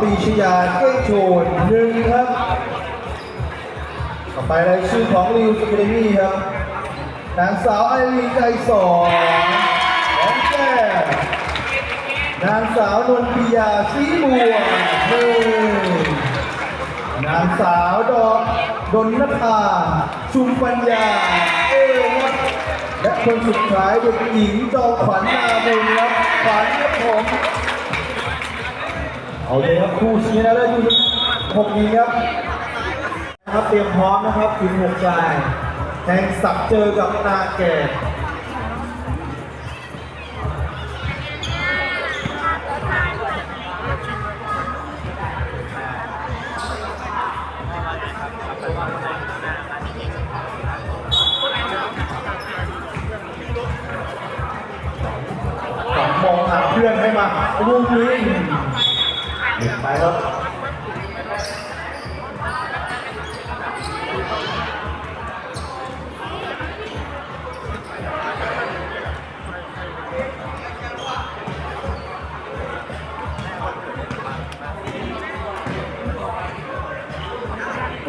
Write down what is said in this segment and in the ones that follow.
ปีชยาเก้งโชนหนึ่งครับ ต่อไปรายชื่อของริวสเกเดมี่ครับ นางสาวไอรีใจสองน้องแก้นางสาวนนทิยาสีบัวหนึ่งนางสาวดอกดนนภาชุมปัญญา เอครับและคนสุดท้ายเด็กหญิงจอมขวัญนาบุญครับขวัญครับผม เอาเลยครับคู่ชี้นะแล้วอยู่หกนี้ครับนะครับเตรียมพร้อมนะครับทีมหกชายแทงสับเจอกับนาแก่สองมองหาเพื่อนให้มาลูกนี้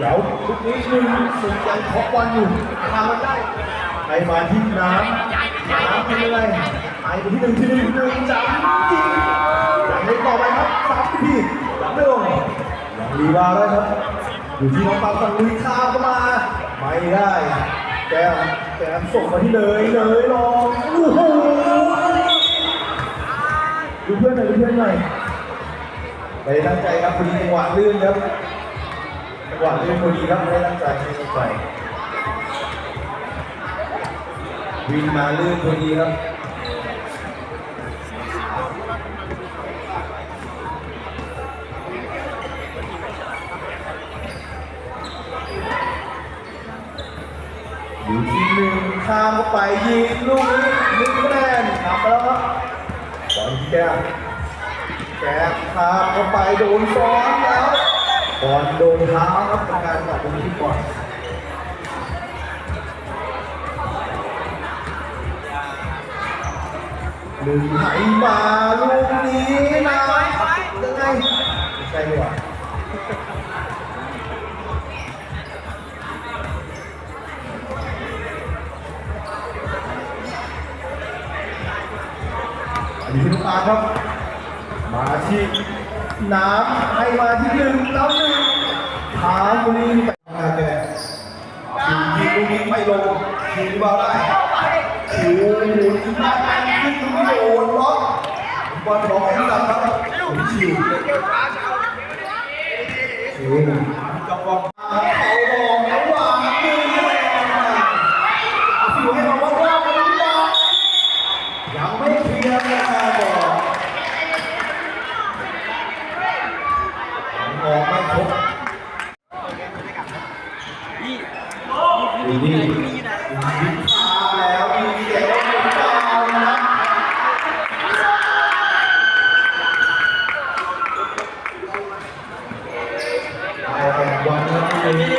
แล้วทุกนี้หนึ่งสุดยังขอบอลอยู่ทางมันได้ไปมาที่น้ำน้ำเป็นอะไรไปที่หนึ่งที่หนึ่งหนึ่งจับยิงอย่างนี้ต่อไปครับสามทียังไม่ลงยังรีบาวได้ครับ อยู่ที่น้องปังสังลุยข้ามเข้ามา ไม่ได้แกแกส่งมาที่เลยเลยลองโอ้โหดูเพื่อนหน่อยดูเพื่อนหน่อยไปตั้งใจครับพอดีจังหวะลื่นครับ หวะเล่นพอดีครับไม่ได้ตั้งใจไม่ตั้งใจวินมาลื่นพอดีครับอยู่ที่หนึ่งข้ามเข้าไปยิงลูกนี้หนึ่งคะแนนทำไปแล้วครับบอลแก้แก้ข้ามเข้าไปโดนซ้อนแล้ว บอลโดนเท้าครับป็นการตัดตรงที่ก่อนหนึ่งไหมาลูกนี้นะยังไงไม่ใช่ดีกว่าอันนี้คือลูกตาครับ มาที่ น้ำให้มาที่หนึ่งแล้วหนึ่งขาบุรีไปงานแกยิงลูกนี้ไม่ลงยิงบอลได้โอ้โหถึงมาการขึ้นลูกนี้โดนบอลบอลของแอนดับครับชิวชิวจับบอลเขาบอกแล้วว่ามือไม่ได้ชิวให้เราว่าว่ากันหรือเปล่ายังไม่เคลียร์นะครับบอล มองไม่ครบนี่นี่นี่ตาแล้วมีเสียงเป็นเปล่านะเอาแอบวันนี้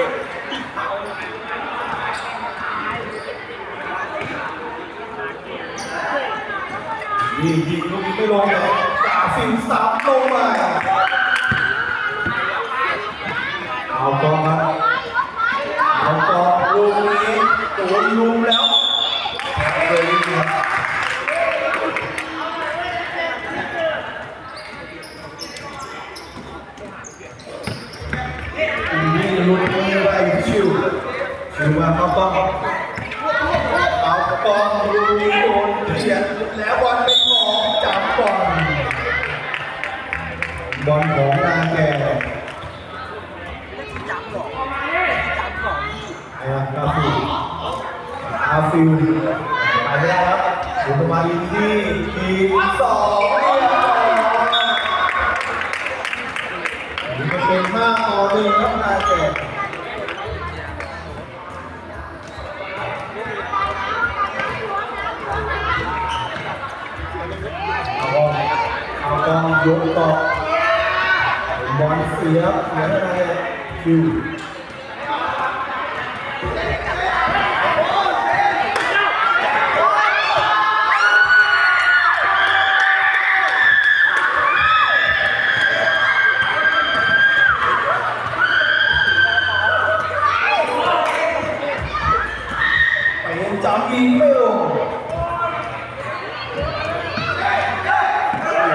นี่ยิงลูกนี้ไม่ลงเลยจ่าสิงสับลงไป เอากองครับเอากองลูกนี้โดนลุมแล้วเลยครับนี่ลุกไม่ได้ชิว บ้ากองเอากองลูโดนเฉียดแล้วบอลเป็นของจับบอลบอลของนางแก่ไอ้ครับกาฟิลกาฟิลไปแล้วครับถึงประมาอินดี้ทีมสอง สียเสียอะไรคิว ง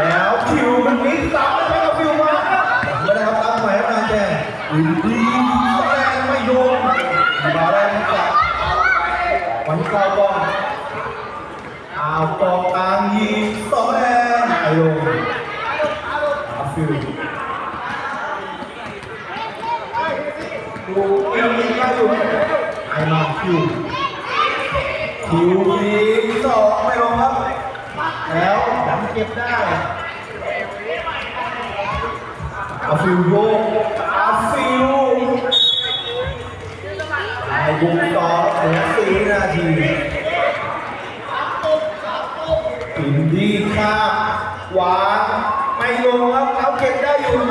แล้วคิวมันนี้ซ้ำแล้วครับฟิวมาไม่ได้ครับตั้งใหม่ครับนายแกอินดีแสดงไม่โดนมาแรงจับวันเก้าบอลเอากองกลางยิงสองแรงไม่ลงอาฟิวดูอินดี ได้อยู่ไอมาคิวคิวยิงสองไม่ลงครับ แล้วยังเก็บได้อาฟิลโยกอาฟิลไอ้บุกต่อเหลือสี่นาทีอินดีข้ามวางไม่ลงครับเขาเก็บได้อยู่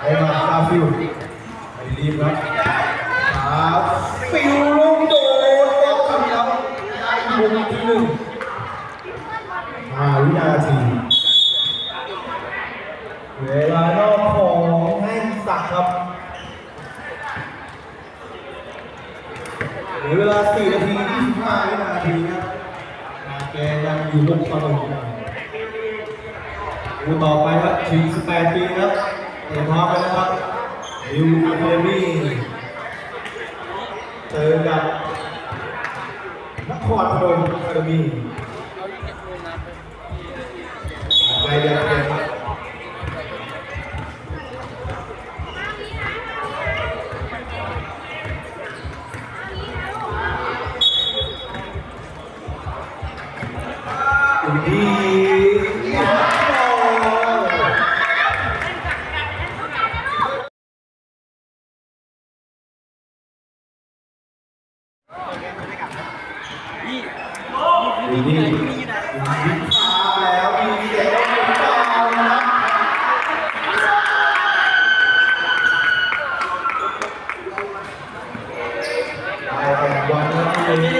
ไอ้มาอาฟิลไม่รีบครับอาฟิลลงโดนก็ทำแล้วได้บุกที่หนึ่ง ห้าวินาที เวลานอกของแห้งสักดิ์ครับ เหลือเวลา 4 นาที 25 วินาทีครับแกยังอยู่บนตลอดดูต่อไปครับชิง18ปีครับเตรียมพร้อมกันะครับนิวอะคาเดมี่เจอกับนครพนมอะคาเดมี่ไปยนเรียนครับอุดีว้าว อุดีอุดีพาแล้วมีเสียงเบานะครับไปแข่งบอลนะครับทีนี้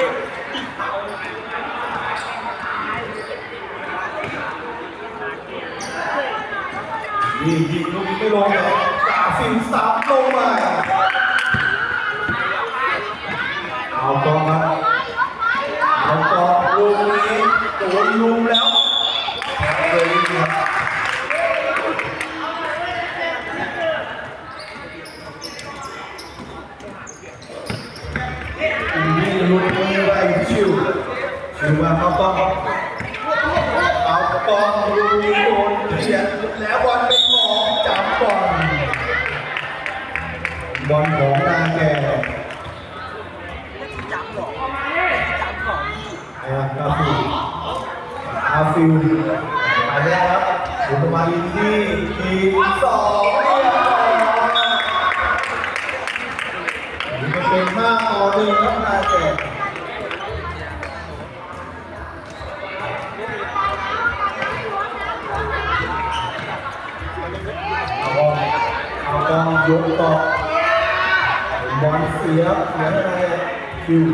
ยิงยิงลูกนี้ไม่ลงเลยจ่าสิงซับลงมากองครับเอากองลูกนี้โดนลุมแล้วเลยครับนี่ลุกไม่ได้ชิวชิวมาเข้ากองเอากองลูกนี้โดนเฉียดแล้วบอลเป็นของจับบอลบอลของนาแก จำหรอจำหรอ นะครับกาฟิล กาฟิลไปแล้วครับอุตมาอินดี้ทีมสองเรียบร้อยนี่เป็นห้าต่อหนึ่งครับนาแกเอาบอลเอาบอลยกต่อบอลเสียเสียอะไรคิว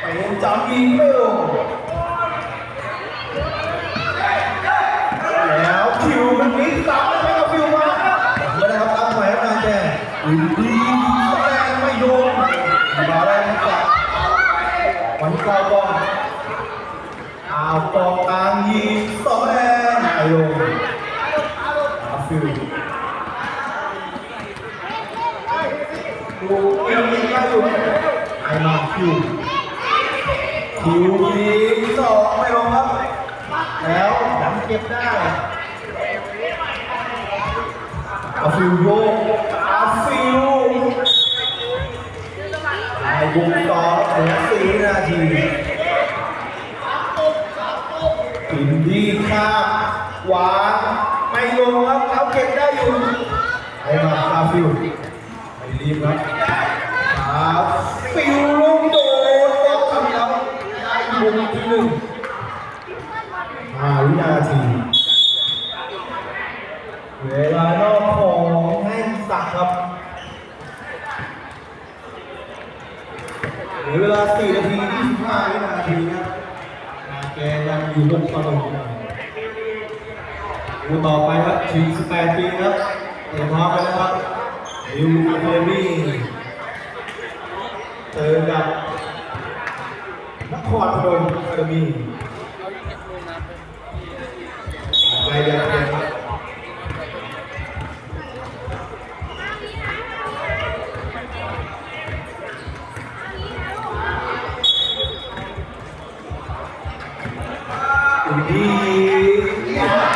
ไปเล่นจับยิงไม่ลงแล้วคิวมันนี้ซ้ำแล้วครับฟิวมาไม่ได้ครับตั้งใหม่ครับนายแกอินดีแสดงไม่โดนมาแรงจับ วันเก้าบอลเอากองกลางยิงสองแรงไม่ลงอาฟิวดูอินดีได้อยู่ไอมาคิวคิวยิงสองไม่ลงครับ แล้วยังเก็บได้อาฟิลโยกอาฟิลไอ้ บุกต่อเหลือสี่นาทีอินดีข้ามวางไม่ลงครับเขาเก็บได้อยู่ไอ้มาอาฟิลไม่รีบครับอาฟิลลงโดนก็ทำแล้วได้บุกที่หนึ่งห้าวินาที เวลานอกของแห้งสักดิ์ครับ เหลือเวลา 4 นาที 25 วินาทีครับแกยังอยู่บนต่อหนึ่งูต่อไปครับชิง18 ปีครับเตรียมพร้อมกันนะครับลิวอะคาเดมี่เจอกับนครพนมอะคาเดมี่ใครจะเป็นครับดี